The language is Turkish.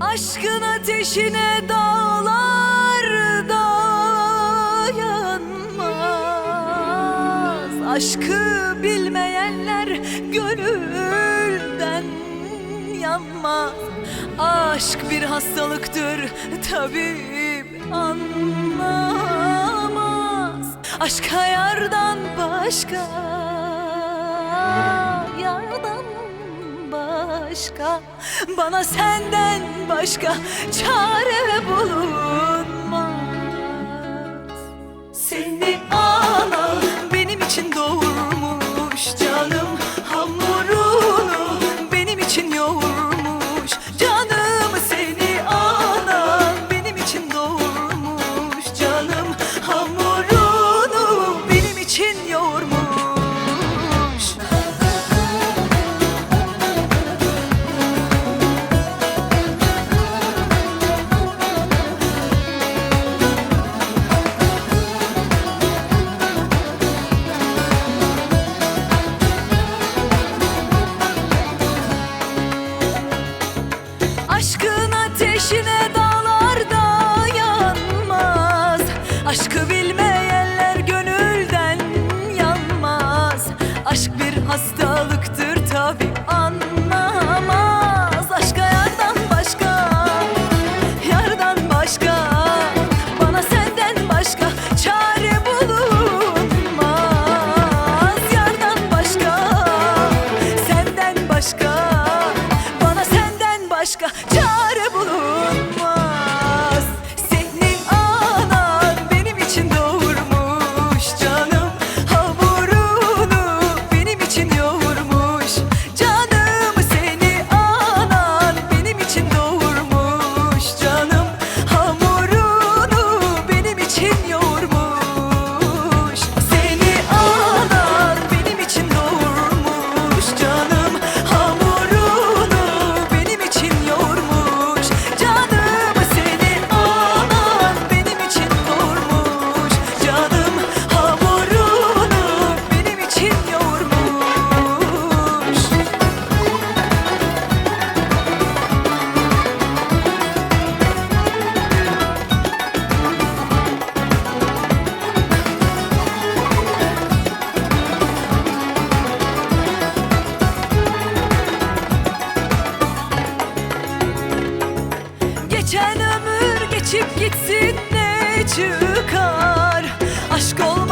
Aşkın ateşine dağlar dayanmaz Aşkı bilmeyenler gönülden yanmaz. Aşk bir hastalıktır tabip anlamaz. Aşk yardan başka yardan başka Bana senden başka çare bulur. çıkar. Aşk olmaz.